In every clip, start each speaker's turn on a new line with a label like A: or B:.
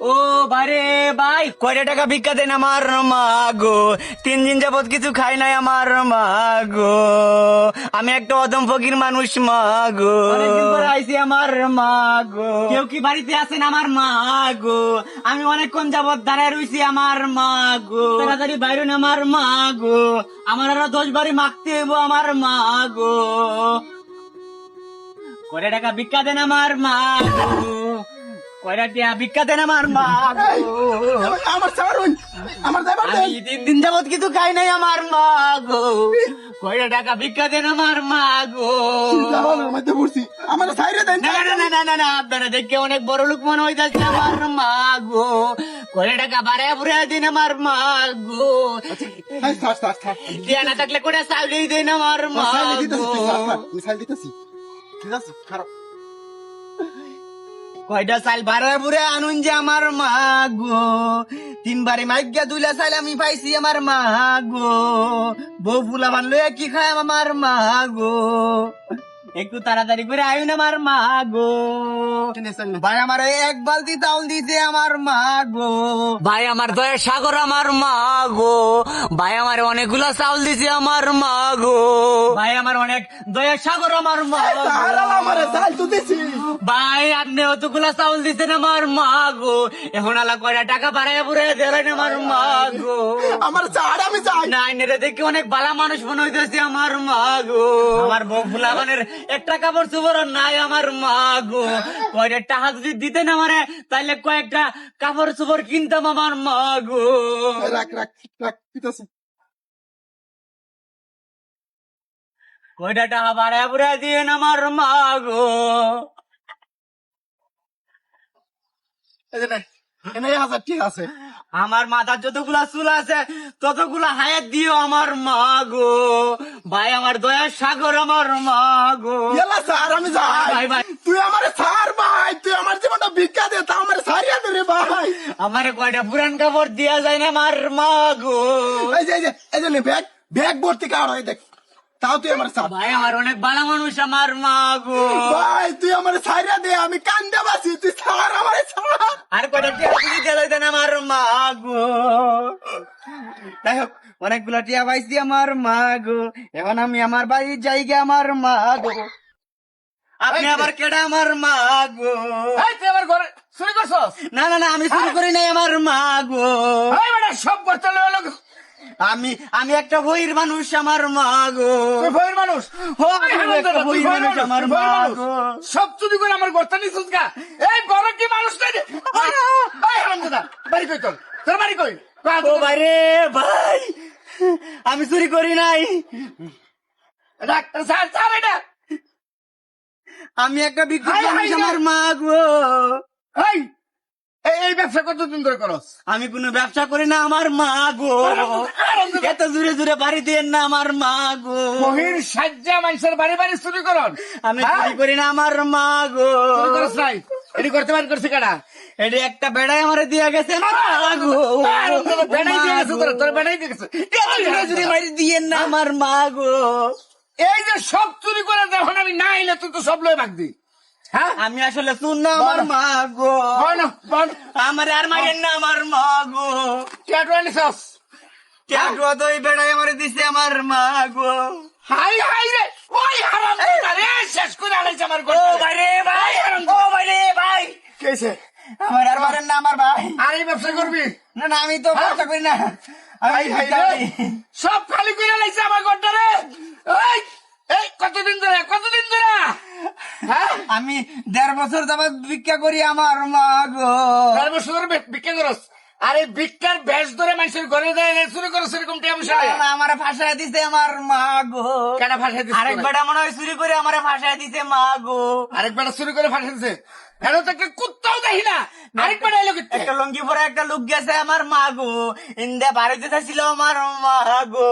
A: ও বারে ভাই কয়টা টাকা ভিক্ষা দেন আমার মা গো তিন দিন যাবত কিছু খাই নাই আমার মা গো আমি একটা অদম ফকির মানুষ মা গো আইসি আমার মা গো কেউ কি বাড়িতে আছেন আমার মা গো আমি অনেকক্ষণ যাবত দাঁড়ায় রইছি আমার মা গো তাড়াতাড়ি বাইরে আমার মা গো আমার আরও দশ বাড়ি মাখতে হইব আমার মা গো কয়টা টাকা ভিক্ষা দেন আমার মা গো ভিক্ষা দেন আমার মা
B: আমার দেন
A: তিন দিন যাবত কিছু খাই নাই আমার মা গো। টাকা ভিক্ষা দেন আমার মা গো।
B: জামালের মধ্যে পড়ছি। আমার সাইরে দেন
A: না না না না না না আপনারা দেখে অনেক বড় লোক মনে হইতাছে আমার মা গো। কয়টা টাকা বাড়ায় বুড়ে দিন আমার মা গো।
B: থাক
A: দিয়া না থাকলে কোটা চাউলেই দেন আমার মা গো।
B: মিসাইল দিতেছি। ঠিক আছে খারাপ
A: কয়টা চাল বারে বুড়ে আনুন যে আমার মা গো তিনবারে মাইকা দুইলা চাল আমি পাইছি আমার মা গো বউ ফুলা বানলো কি খায় আমার মা গো একটু তাড়াতাড়ি করে আয়ুন আমার মা গো ভাই আমার এক বালতি চাউল দিতে আমার মা গো ভাই আমার দয়া সাগর আমার মা গো ভাই আমার অনেকগুলা চাউল দিছে আমার মা গো ভাই আমার অনেক দয়া সাগর আমার মা
B: তাহারা আমার সাইল তো দিছি।
A: ভাই আপনি অতগুলা চাউল দিতেন আমার মা গো এখন আলা কয়টা টাকা বাড়াইয়া পুরে দিলেন আমার মা গো
B: আমার ছাড় আমি চাই
A: না নেরে দেখি অনেক বালা মানুষ মনে হইতেছে আমার মা গো আমার বউ ফুলাবানের একটা কাপড় চোপড় নাই আমার মা গো কয়টা টাকা যদি দিতেন আমারে তাইলে কয়েকটা কাপড় চোপড় কিনতাম আমার মা গো
B: রাখ রাখ রাখ দিতেছি।
A: কয়টা টাকা বাড়াইয়া পুরে দিয়ে আমার মা গো
B: এনে হাজার ঠিক আছে।
A: আমার মাথার যতগুলা চুল আছে ততগুলা হায়াত দিও আমার মা গো। ভাই আমার দয়ার সাগর আমার মা গো।
B: স্যার আমি
A: ভাই, ভাই।
B: তুই আমার ছাড় ভাই। তুই আমার জীবনটা ভিক্ষা দে তা আমার সারিয়া দে রে ভাই।
A: আমার কয়টা পুরান কাপড় দিয়া যায় না আমার মা গো।
B: এই যে এই যে ব্যাগ ব্যাগ ভর্তি কার হয় দেখ। তাও তুই আমার ছাড়
A: ভাই আমার অনেক ভালো মানুষ আমার মা গো।
B: ভাই তুই আমার সারিয়া দে আমি কান্দে বাসি তুই ছাড় আমার ছাড়।
A: আর কয়টা টিয়া পুজি দিয়ে যাইতেন আমার মা গো। যাই হোক অনেকগুলা টিয়া পাইছি আমার মা গো। এখন আমি আমার বাড়ি যাই জায়গা আমার মা গো। আপনি আবার কেডা আমার মা গো?
C: এই তুই আমার ঘরে চুরি করছস?
A: না না না আমি শুরু করি নাই আমার মা গো।
C: এই বেটা সব করতে লোক
A: আমি আমি একটা বইয়ের মানুষ আমার মা গো।
C: তুই মানুষ?
A: হো, আমি একটা বইয়ের মানুষ আমার মা গো।
C: সব চুরি করে আমার গর্তা নিছিস গা। এই বড় কি মানুষ নাই বাড়ি কই তোর? তোর বাড়ি কই?
A: ও ভাই রে ভাই। আমি চুরি করি নাই।
C: ডাক্তার স্যার স্যার এটা।
A: আমি একটা বিক্ষুব্ধ মানুষ আমার মা গো।
C: এই এই ব্যবসা কতদিন ধরে করস
A: আমি কোনো ব্যবসা করি না আমার মা গো। এত জুড়ে জুড়ে বাড়ি দিয়ে না আমার মা গো।
C: মহির সাজ্জা মানুষের বাড়ি বাড়ি চুরি করন।
A: আমি
C: হ্যাঁ?
A: চুরি করি না আমার মা গো।
C: করস নাই? এটি করতে পারি করছে
A: এটি একটা বেড়াই আমার দিয়া গেছে মা গো।
C: বেড়াই দিয়ে গেছে তোর বেড়াই দিয়ে গেছে।
A: জুড়ে বাড়ি দিয়ে না আমার মা গো।
C: এই যে সব চুরি করে যখন আমি না এলে তুই তো সব লয় ভাগদি হ্যাঁ
A: আমি আসলে শুন না আমার মা গো। আমার আর মাগেন না আমার মা গো। ট্যাটুয়া তো এই বেড়াই আমার দিছে আমার মা গো।
C: হাই হাই রে। ওই হারাম রে শেষ করে আলাইছে আমার গর্তে।
A: ভাই রে ভাই। ও ভাই রে ভাই।
B: কেছে
A: আমার আর মারেন না আমার ভাই।
C: আর এই ব্যবসা করবি?
A: না না আমি তো ব্যবসা করি না।
C: হাই হাই রে। সব খালি করে আলাইছে আমার গর্তে রে। এই কতদিন ধরে হ্যাঁ
A: আমি দেড় বছর যাবত ভিক্ষা করি আমার মা গো।
C: দেড় বছর ধরে ভিক্ষা করস? আরে ভিক্ষার বেশ ধরে মানুষের ঘরে যায় শুরু করো সেরকম।
A: আমার ভাষায় দিছে আমার মা গো।
C: কেন ভাষায় দিছে
A: আরেক বেটা মনে হয় শুরু করে আমার ভাষায় দিছে মা গো।
C: আরেক বেটা চুরি করে ভাষা দিছে? এর তো একটা কুত্তাও দেখি না। আরেক এলো
A: একটা লঙ্গি পরে একটা লোক গেছে আমার মা গো। ইন্দে বাড়িতে ছিল আমার মা গো।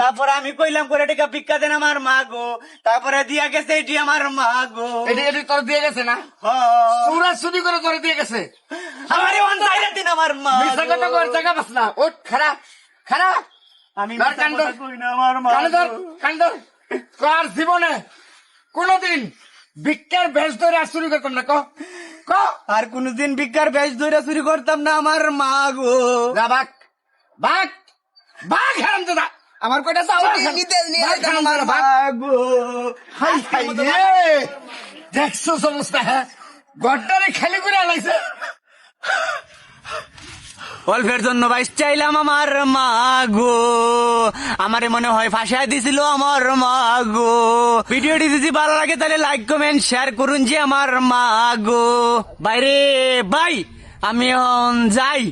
A: তারপরে আমি কইলাম করে টিকা ভিক্ষা দেন আমার মা গো। তারপরে দিয়া গেছে এটি আমার মা গো।
C: এটি এটি তোর দিয়ে গেছে না? করে দিয়ে গেছে।
A: আমার ওয়ান সাইডে দিন আমার মা
C: মিথ্যা কথা
A: গো।
C: কর জায়গা পাস না। ওঠ খারাপ খারাপ
A: আমি
C: কার জীবনে কোনদিন ভিক্ষার বেশ ধরে আর চুরি করতাম না ক? ক?
A: আর কোনদিন ভিক্ষার বেশ ধরে চুরি করতাম না আমার মা গো।
C: যা বাক বাঘ! বাঘ হারাম দাদা
A: আমার কয়টা
C: হারাম
A: আমার
C: দাদা,
A: গো।
C: হাই হাই রে। দেখছ সমস্যা হ্যাঁ? গড্ডারে খালি করে লাইছে
A: অল্পের জন্য বাইশ চাইলাম আমার মা গো আমারে মনে হয় ফাঁসাই দিছিল আমার মা গো ভিডিওটি যদি ভালো লাগে, তাহলে লাইক কমেন্ট শেয়ার করুন যে আমার মা গো বাইরে বাই আমি যাই।